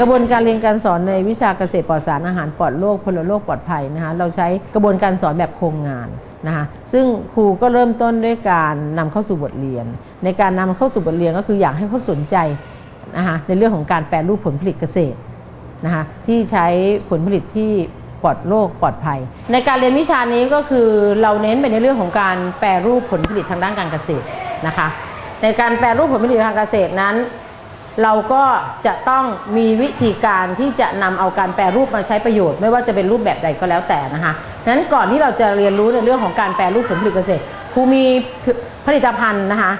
กระบวนการเรียนการสอนในวิชาเกษตรปลอดสารอาหารปลอดโรคพลโรคปลอดภัยนะคะเราใช้กระบวนการสอนแบบโครงงานนะคะซึ่งครูก็เริ่มต้นด้วยการนำเข้าสู่บทเรียน ในการนำเข้าสู่บทเรียนก็คืออยากให้เขาสนใจนะคะในเรื่องของการแปรรูปผลผลิตเกษตรนะคะที่ใช้ผลผลิตที่ปลอดโรคปลอดภัย ในการเรียนวิชานี้ก็คือเราเน้นไปในเรื่องของการแปรรูปผลผลิตทางด้านการเกษตรนะคะในการแปรรูปผลผลิตทางเกษตรนั้น เราก็จะต้องมีวิธีการที่จะนำเอาการแปรรูปมาใช้ประโยชน์ ไม่ว่าจะเป็นรูปแบบใดก็แล้วแต่นะคะนั้นก่อนที่เราจะเรียนรู้ในเรื่องของการแปรรูปผลผลิตเกษตรครูมีผลิตภัณฑ์นะคะ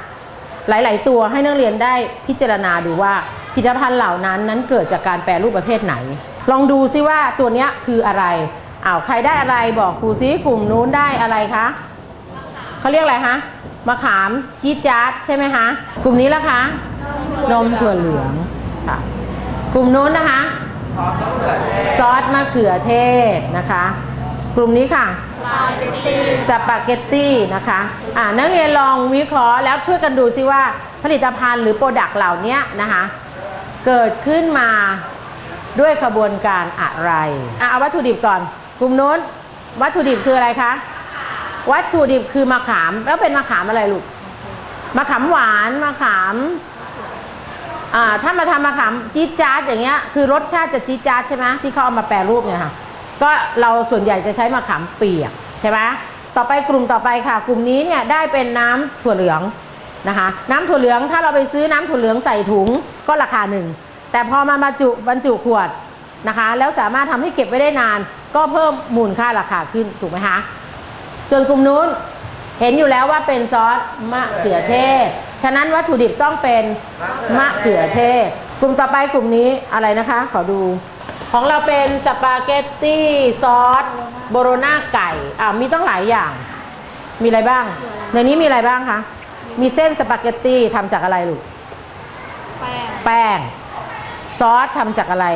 หลาย ๆ ตัวให้นักเรียนได้พิจารณาดูว่าผลิตภัณฑ์เหล่านั้นนั้นเกิดจากการแปรรูปประเภทไหน ลองดูซิว่าตัวนี้คืออะไรอ้าวใครได้อะไรบอกครูซิกลุ่มนู้นได้อะไรคะเขาเรียกอะไรคะมะขามจี๊ดจ๊าดใช่ไหมคะกลุ่มนี้ละคะ นมถั่วเหลืองค่ะกลุ่มนู้นนะคะ ซอสมะเขือเทศนะคะ กลุ่มนี้ค่ะสปาเกตตี้นะคะอ่านักเรียนลองวิเคราะห์แล้วช่วยกันดูซิว่าผลิตภัณฑ์หรือโปรดักต์เหล่านี้นะคะ เกิดขึ้นมาด้วยขบวนการอะไรอะเอาวัตถุดิบก่อน กลุ่มนู้น วัตถุดิบคืออะไรคะ วัตถุดิบคือมะขาม แล้วเป็นมะขามอะไรลูก มะขามหวาน มะขาม อ่าถ้ามาทำมะขามจี๊ดจ๊าดอย่างเงี้ยคือรสชาติจะจี๊ดจ๊าดใช่ไหมที่เขาเอามาแปรรูปเนี่ยค่ะก็เราส่วนใหญ่จะใช้มะขามเปียกใช่ไหมต่อไปกลุ่มต่อไปค่ะ กลุ่มนี้เนี่ยได้เป็นน้ำถั่วเหลืองนะคะ น้ำถั่วเหลืองถ้าเราไปซื้อน้ำถั่วเหลืองใส่ถุงก็ราคาหนึ่งแต่พอมาบรรจุบรรจุขวดนะคะ แล้วสามารถทำให้เก็บไว้ได้นาน ก็เพิ่มมูลค่าราคาขึ้นถูกไหมคะส่วนกลุ่มนู้นเห็นอยู่แล้วว่าเป็นซอสมะเขือเทศ ฉะนั้นวัตถุดิบต้องเป็นมะเขือเทศ กลุ่มต่อไปกลุ่มนี้อะไรนะคะ ขอดู ของเราเป็นสปาเกตตี้ซอสโบโรนาไก่อ่ามีต้องหลายอย่าง มีอะไรบ้าง ในนี้มีอะไรบ้างคะ มีเส้นสปาเกตตี้ทำจากอะไรลูก แป้งแป้งซอสทำจากอะไร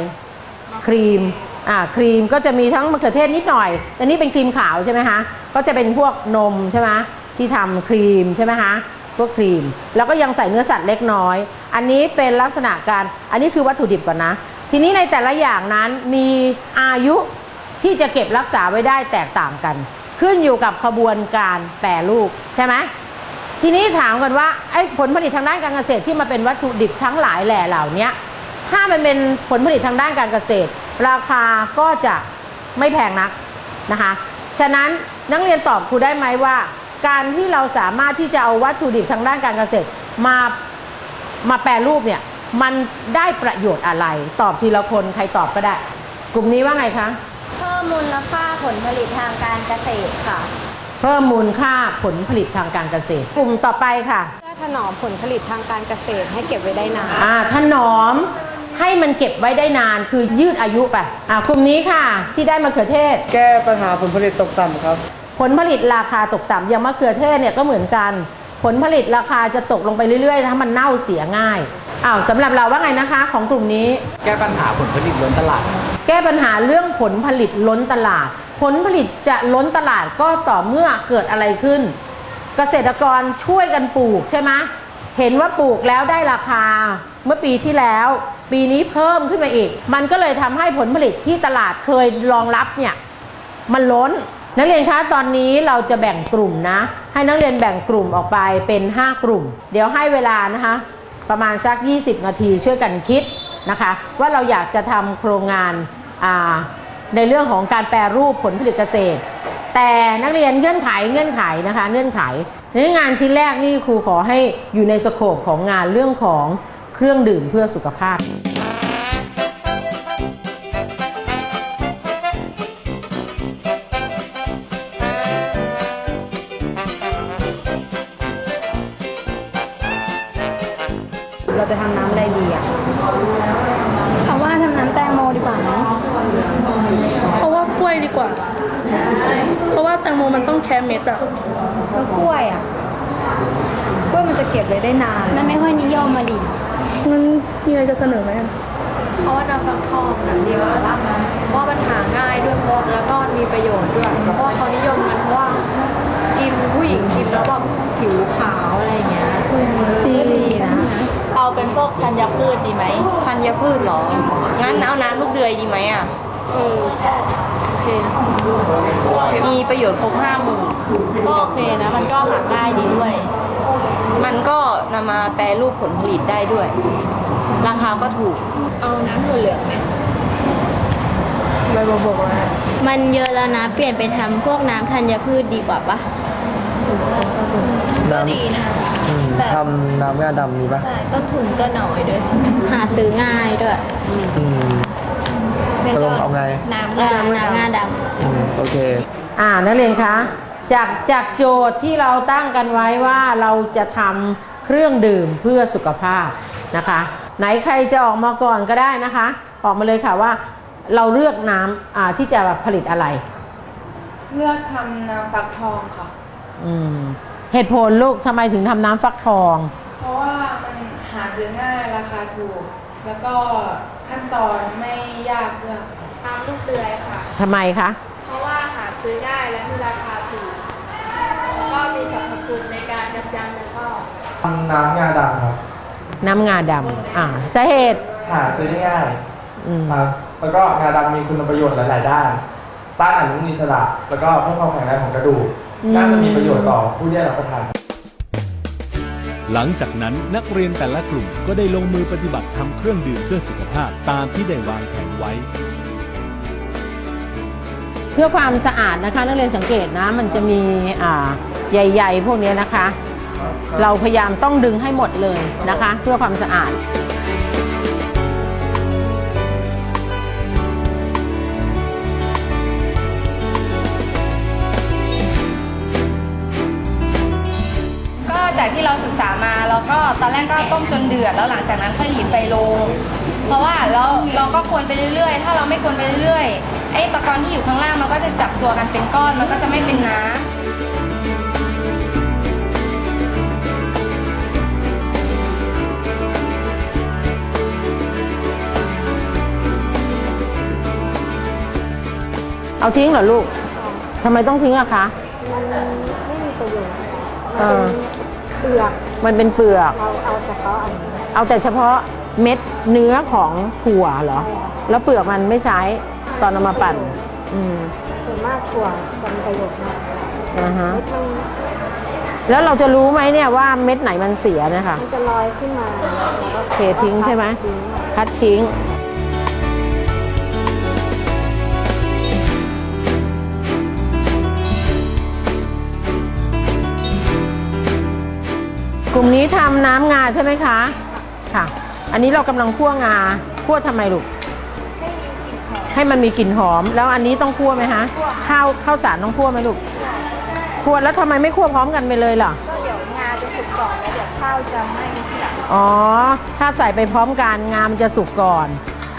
ครีมอ่าครีมก็จะมีทั้งมะเขือเทศนิดหน่อยแต่นี่เป็นครีมขาวใช่ไหมคะ ก็จะเป็นพวกนมใช่ไหมที่ทำครีมใช่ไหมคะพว กครีม แล้วก็ยังใส่เนื้อสัตว์เล็กน้อย อันนี้เป็นลักษณะการ อันนี้คือวัตถุดิบก่อนนะ ทีนี้ในแต่ละอย่างนั้นมีอายุที่จะเก็บรักษาไว้ได้แตกต่างกัน ขึ้นอยู่กับขบวนการแปรรูปใช่ไหมทีนี้ถามกันว่าไอ้ผลผลิตทางด้านการเกษตรที่มาเป็นวัตถุดิบทั้งหลายแหล่เหล่านี้ถ้ามันเป็นผลผลิตทางด้านการเกษตร ราคาก็จะไม่แพงนักนะคะ ฉะนั้นนักเรียนตอบครูได้ไหมว่า การที่เราสามารถที่จะเอาวัตถุดิบทางด้านการเกษตรมามาแปรรูปเนี่ยมันได้ประโยชน์อะไร ตอบทีละคนใครตอบก็ได้ กลุ่มนี้ว่าไงคะ เพิ่มมูลค่าผลผลิตทางการเกษตรค่ะ เพิ่มมูลค่าผลผลิตทางการเกษตร กลุ่มต่อไปค่ะเพื่อถนอมผลผลิตทางการเกษตรให้เก็บไว้ได้นานอ่าถนอมให้มันเก็บไว้ได้นานคือยืดอายุไปอ่ากลุ่มนี้ค่ะ ที่ได้มะเขือเทศ แก้ปัญหาผลผลิตตกต่ำครับ ผลผลิตราคาตกต่ำอย่างมะเขือเทศเนี่ยก็เหมือนกัน ผลผลิตราคาจะตกลงไปเรื่อยๆถ้ามันเน่าเสียง่ายอ้าวสำหรับเราว่าไงนะคะของกลุ่มนี้ แก้ปัญหาผลผลิตล้นตลาด แก้ปัญหาเรื่องผลผลิตล้นตลาด ผลผลิตจะล้นตลาดก็ต่อเมื่อเกิดอะไรขึ้น เกษตรกรช่วยกันปลูกใช่ไหมเห็นว่าปลูกแล้วได้ราคาเมื่อปีที่แล้ว ปีนี้เพิ่มขึ้นมาอีก มันก็เลยทำให้ผลผลิตที่ตลาดเคยรองรับเนี่ยมันล้น นักเรียนคะตอนนี้เราจะแบ่งกลุ่มนะ ให้นักเรียนแบ่งกลุ่มออกไปเป็น 5 กลุ่ม เดี๋ยวให้เวลานะคะ ประมาณสัก 20 นาทีช่วยกันคิดนะคะ ว่าเราอยากจะทำโครงงานในเรื่องของการแปรรูปผลผลิตเกษตร แต่นักเรียนเงื่อนไขเงื่อนไขนะคะ เงื่อนไขในงานชิ้นแรกนี่ครูขอให้อยู่ในสโคปของงานเรื่องของเครื่องดื่มเพื่อสุขภาพ จะทำน้ำอะไรดีอะเอาว่าทำน้ำแตงโมดีกว่าไหมเพราะว่ากล้วยดีกว่า เพราะว่าแตงโมมันต้องแค่เม็ดอะแล้วกล้วยอะกล้วยมันจะเก็บไว้ได้นานมันไม่ค่อยนิยมมาดิงั้นมีอะไรจะเสนอไหมอะเพราะว่าน้ำฟักทองน่ะเดียวว่าว่ามันหาง่ายด้วยเพราะแล้วก็มีประโยชน์ด้วย เพราะว่าเขานิยมกันเพราะว่ากินผู้หญิงกินแล้วแบบผิวขาวอะไรอย่างเงี้ยดีดีนะ เอาเป็นพวกธัญพืชดีไหมธัญพืชเหรอ งั้นเอาน้ำลูกเดือยดีไหมอะ เออโอเคมีประโยชน์ครบห้าหมู่ ก็โอเคนะ มันก็หาง่ายดีด้วย มันก็นำมาแปรรูปผลผลิตได้ด้วย ราคาก็ถูก เอาน้ำถั่วเหลืองไหมใบบกบกแล้วมันเยอะแล้วนะ เปลี่ยนไปทำพวกน้ำธัญพืชดีกว่าปะน้ำ ดีนะ ทำน้ำงาดำมีปะใช่ต้นทุนก็น้อยด้วยใช่ไหมหาซื้อง่ายด้วยอืมเป็นตกลงเอาไง น้ำเออน้ำน้ำงาดอืมโอเค อ่านักเรียนคะจากจากโจทย์ที่เราตั้งกันไว้ว่าเราจะทำเครื่องดื่มเพื่อสุขภาพนะคะ ไหนใครจะออกมาก่อนก็ได้นะคะ ออกมาเลยค่ะว่าเราเลือกน้ำอ่าที่จะผลิตอะไร เลือกทำน้ำฟักทองค่ะ อืม เหตุผลลูกทำไมถึงทำน้ำฟักทอง เพราะว่ามันหาซื้อง่ายราคาถูก แล้วก็ขั้นตอนไม่ยากด้วยน้ำลูกเดือยค่ะ ทำไมคะ เพราะว่าหาซื้อง่ายและมีราคาถูก แล้วก็มีสรรพคุณในการยับยั้งเนื้องอกทำน้ำงาดำครับ น้ำงาดำอ่าสาเหตุหาซื้อได้ง่ายอืมครับ แล้วก็งาดำมีคุณประโยชน์หลาย ๆ ด้าน ต้านอนุมูลอิสระ แล้วก็เพิ่มความแข็งแรงของกระดูก น่าจะมีประโยชน์ต่อผู้ที่ได้รับประทาน หลังจากนั้นนักเรียนแต่ละกลุ่มก็ได้ลงมือปฏิบัติทำเครื่องดื่มเพื่อสุขภาพตามที่ได้วางแผนไว้ เพื่อความสะอาดนะคะนักเรียนสังเกตนะมันจะมีอ่าใหญ่ๆพวกเนี้ยนะคะ เราพยายามต้องดึงให้หมดเลยนะคะ เพื่อความสะอาด ศึกษามาเราก็ตอนแรกก็ต้มจนเดือดแล้วหลังจากนั้นค่อยหลีไฟลง เพราะว่าเราเราก็กวนไปเรื่อยๆ ถ้าเราไม่กวนไปเรื่อยๆไอ้ตะกอนที่อยู่ข้างล่างมันก็จะจับตัวกันเป็นก้อนมันก็จะไม่เป็นน้ำเอาทิ้งเหรอลูก ทำไมต้องทิ้งอะคะ ไม่มีประโยชน์เออ เปลือกมันเป็นเปลือก เราเอาเฉพาะอันนี้เอาแต่เฉพาะเม็ดเนื้อของถั่วเหรอ แล้วเปลือกมันไม่ใช้ตอนเอามาปั่น อืมส่วนมากถั่วจะมีประโยชน์มากอ่าฮะ เม็ดมันแล้วเราจะรู้ไหมเนี่ยว่าเม็ดไหนมันเสียนะคะ มันจะลอยขึ้นมาแล้วก็เททิ้งใช่ไหม ทิ้ง คัดทิ้ง ลุ่มนี้ทำน้ำงาใช่ไหมคะ ค่ะ อันนี้เรากำลังคั่วงาคั่วทำไมลูก ให้มันมีกลิ่นหอม แล้วอันนี้ต้องคั่วไหมฮะ ข้าวข้าวสารต้องคั่วไหมลูก คั่วแล้วทำไมไม่คั่วพร้อมกันไปเลยล่ะก็เดี๋ยวงาจะสุกก่อนแล้วเดี๋ยวข้าวจะไหม้ทีหลังอ๋อ ถ้าใส่ไปพร้อมกันงามันจะสุกก่อน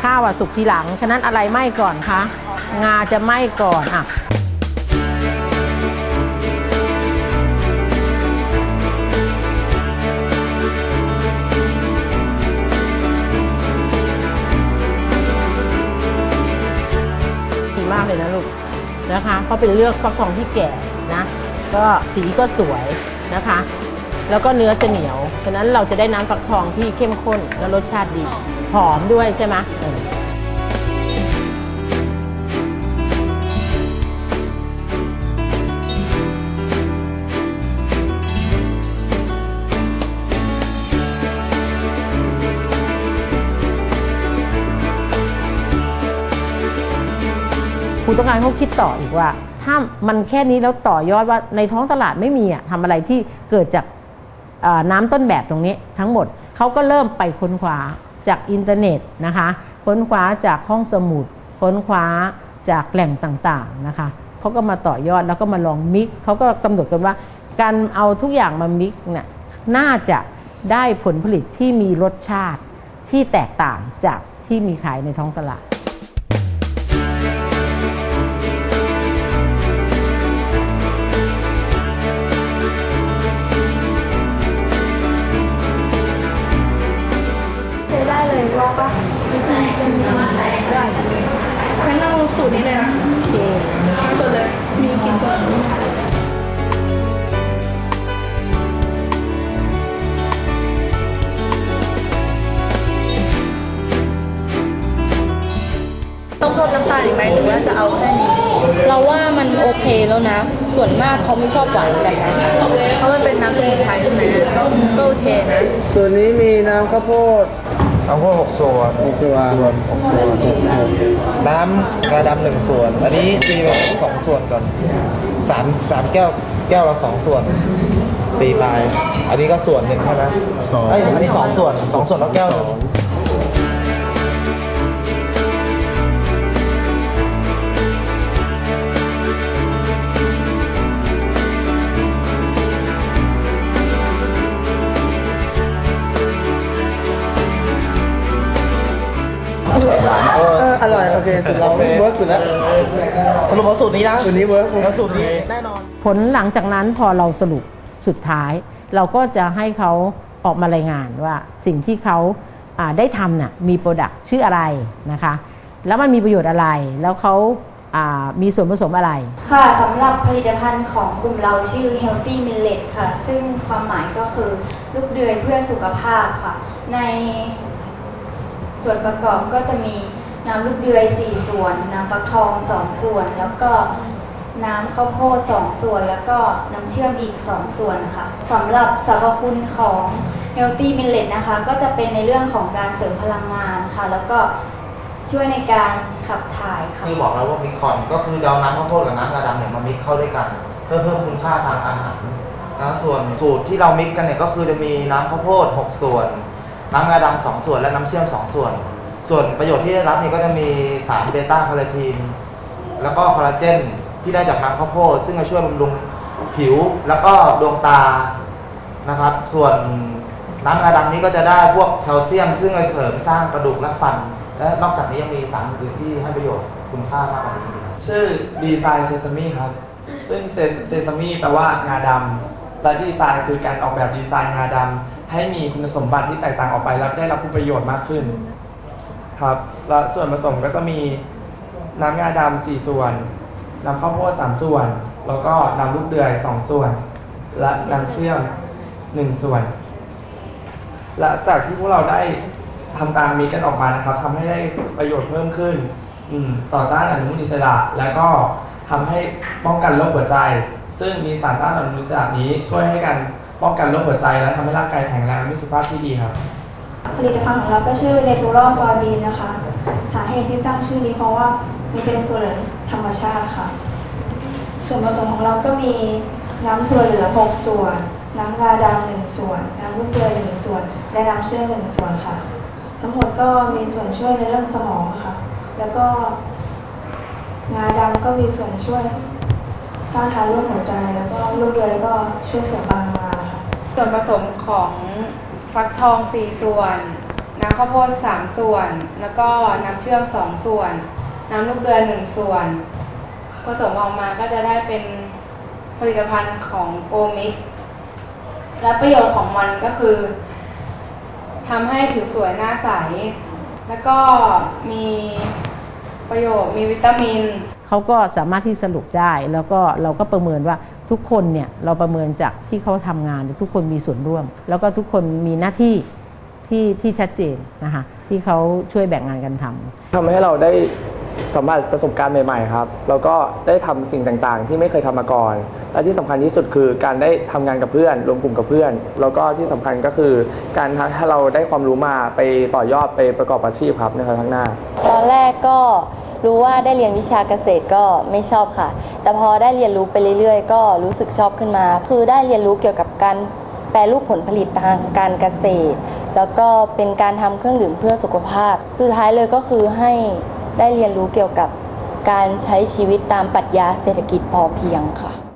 ข้าวอะสุกทีหลัง ฉะนั้นอะไรไหม้ก่อนคะ งาจะไหม้ก่อนอะ นะคะเพราะเป็นเลือกฟักทองที่แก่นะก็สีก็สวยนะคะ แล้วก็เนื้อจะเหนียว ฉะนั้นเราจะได้น้ำฟักทองที่เข้มข้นและรสชาติดี หอมด้วยใช่ไหม ครูต้องการเขาคิดต่ออีกว่า ถ้ามันแค่นี้แล้วต่อยอดว่าในท้องตลาดไม่มีอะทำอะไรที่เกิดจากน้ำต้นแบบตรงนี้ทั้งหมดเขาก็เริ่มไปค้นคว้าจากอินเทอร์เน็ตนะคะ ค้นคว้าจากห้องสมุด ค้นคว้าจากแหล่งต่างๆนะคะเขาก็มาต่อยอดแล้วก็มาลองมิกเขาก็กำหนดกันว่า การเอาทุกอย่างมามิกเนี่ยน่าจะได้ผลผลิตที่มีรสชาติที่แตกต่างจากที่มีขายในท้องตลาด พิ่มน้ำตาลอีกไหมหรือว่าจะเอาแค่นี้ เราว่ามันโอเคแล้วนะ ส่วนมากเขาไม่ชอบหวานกันนะเพราะมันเป็นน้ำสมุนไพรใช่ไหมก็ก็โอเคนะส่วนนี้มีน้ำข้าวโพดน้ำข้าวโพดหกส่วนหกส่วนหกส่วนน้ำกระดำหนึ่งส่วน อันนี้ตีไปสองส่วนก่อนสามสามแก้วแก้วละสองส่วน ตีไป อันนี้ก็ส่วนหนึ่งใช่ไหมสองอันนี้สองส่วนสองส่วนแล้วแก้วหนึ่ง สุดเราเวิร์กสุดแล้วสรุปว่าสูตรนี้นะสูตรนี้เวิร์กแล้วสูตรนี้แน่นอน ผลหลังจากนั้นพอเราสรุปสุดท้าย เราก็จะให้เขาออกมารายงานว่าสิ่งที่เขาอ่าได้ทำน่ะมีโปรดักต์ชื่ออะไรนะคะ แล้วมันมีประโยชน์อะไรแล้วเขาอ่ามีส่วนผสมอะไร ค่ะสำหรับผลิตภัณฑ์ของกลุ่มเราชื่อ Healthy Millet ค่ะ ซึ่งความหมายก็คือลูกเดือยเพื่อสุขภาพค่ะ ในส่วนประกอบก็จะมี น้ำลูกเดือย4ส่วน น้ำฟักทอง2ส่วน แล้วก็น้ำข้าวโพด2ส่วน แล้วก็น้ำเชื่อมอีก2ส่วนค่ะสำหรับสรรพคุณของ Healthy Millet นะคะ ก็จะเป็นในเรื่องของการเสริมพลังงานค่ะ แล้วก็ช่วยในการขับถ่ายค่ะ ที่บอกแล้วว่ามิกคอนก็คือจะเอาน้ำข้าวโพดกับน้ำกระดำเนี่ยมามิกเข้าด้วยกัน เพื่อเพิ่มคุณค่าทางอาหารนะส่วนสูตรที่เรามิกกันเนี่ยก็คือจะมีน้ำข้าวโพด 6 ส่วน น้ำกระดำ2ส่วนและน้ำเชื่อม 2 ส่วน ส่วนประโยชน์ที่ได้รับนี่ก็จะมีสารเบต้าคาโรทีนแล้วก็คอลลาเจนที่ได้จากน้ำข้าวโพดซึ่งจะช่วยบำรุงผิวแล้วก็ดวงตานะครับ ส่วนน้ำกระดำนี้ก็จะได้พวกแคลเซียม ซึ่งจะเสริมสร้างกระดูกและฟัน และนอกจากนี้ยังมีสารอื่นที่ให้ประโยชน์คุณค่ามากกว่านี้อีกชื่อดีไซน์เซซามีครับ ซึ่งเซซามีแปลว่างาดำและดีไซน์คือการออกแบบดีไซน์งาดำให้มีคุณสมบัติที่แตกต่างออกไปและได้รับผลประโยชน์มากขึ้น ครับและส่วนผสมก็จะมีน้ำงาดำสี่ส่วน น้ำข้าวโพดสามส่วน แล้วก็น้ำลูกเดือยสองส่วน และน้ำเชื่อมหนึ่งส่วน และจากที่พวกเราได้ทำตามมีกันออกมานะครับทำให้ได้ประโยชน์เพิ่มขึ้นต่อต้านอนุมูลอิสระ แล้วก็ทำให้ป้องกันโรคหัวใจ ซึ่งมีสารต้านอนุมูลอิสระนี้ช่วยให้กันป้องกันโรคหัวใจและทำให้ร่างกายแข็งแรงมีสุขภาพที่ดีครับ ผลิตภัณฑ์ของเราก็ชื่อ Natural Soybean นะคะ สาเหตุที่ตั้งชื่อนี้เพราะว่ามันเป็นถั่วเหลืองธรรมชาติค่ะ ส่วนผสมของเราก็มีน้ำถั่วเหลือง6ส่วน น้ำงาดำหนึ่งส่วน น้ำลูกเดือยหนึ่งส่วน และน้ำเชื่อมหนึ่งส่วนค่ะ ทั้งหมดก็มีส่วนช่วยในเรื่องสมองค่ะ แล้วก็งาดำก็มีส่วนช่วยต้านทานโรคหัวใจ แล้วก็ลูกเดือยก็ช่วยเสริมพลังงาค่ะ ส่วนผสมของ ฟักทอง 4 ส่วน น้ำข้าวโพด 3 ส่วน แล้วก็น้ำเชื่อม 2 ส่วน น้ำลูกเดือย1ส่วน ผสมออกมาก็จะได้เป็นผลิตภัณฑ์ของโกมิก และประโยชน์ของมันก็คือทำให้ผิวสวยหน้าใส แล้วก็มีประโยชน์มีวิตามิน เขาก็สามารถที่สรุปได้ แล้วก็เราก็ประเมินว่า ทุกคนเนี่ยเราประเมินจากที่เขาทำงานทุกคนมีส่วนร่วม แล้วก็ทุกคนมีหน้าที่ที่ที่ชัดเจนนะคะที่เขาช่วยแบ่งงานกันทำทำให้เราได้สัมผัสประสบการณ์ใหม่ๆครับแล้วก็ได้ทำสิ่งต่างๆ ที่ไม่เคยทำมาก่อน และที่สำคัญที่สุดคือการได้ทำงานกับเพื่อน รวมกลุ่มกับเพื่อน แล้วก็ที่สำคัญก็คือ การถ้าเราได้ความรู้มาไปต่อยอดไปประกอบอาชีพครับในภายข้างหน้า ตอนแรกก็ รู้ว่าได้เรียนวิชาเกษตรก็ไม่ชอบค่ะ แต่พอได้เรียนรู้ไปเรื่อยๆ ก็รู้สึกชอบขึ้นมา คือได้เรียนรู้เกี่ยวกับการแปรรูปผลผลิตทางการเกษตร แล้วก็เป็นการทำเครื่องดื่มเพื่อสุขภาพ สุดท้ายเลยก็คือให้ได้เรียนรู้เกี่ยวกับการใช้ชีวิตตามปรัชญาเศรษฐกิจพอเพียงค่ะ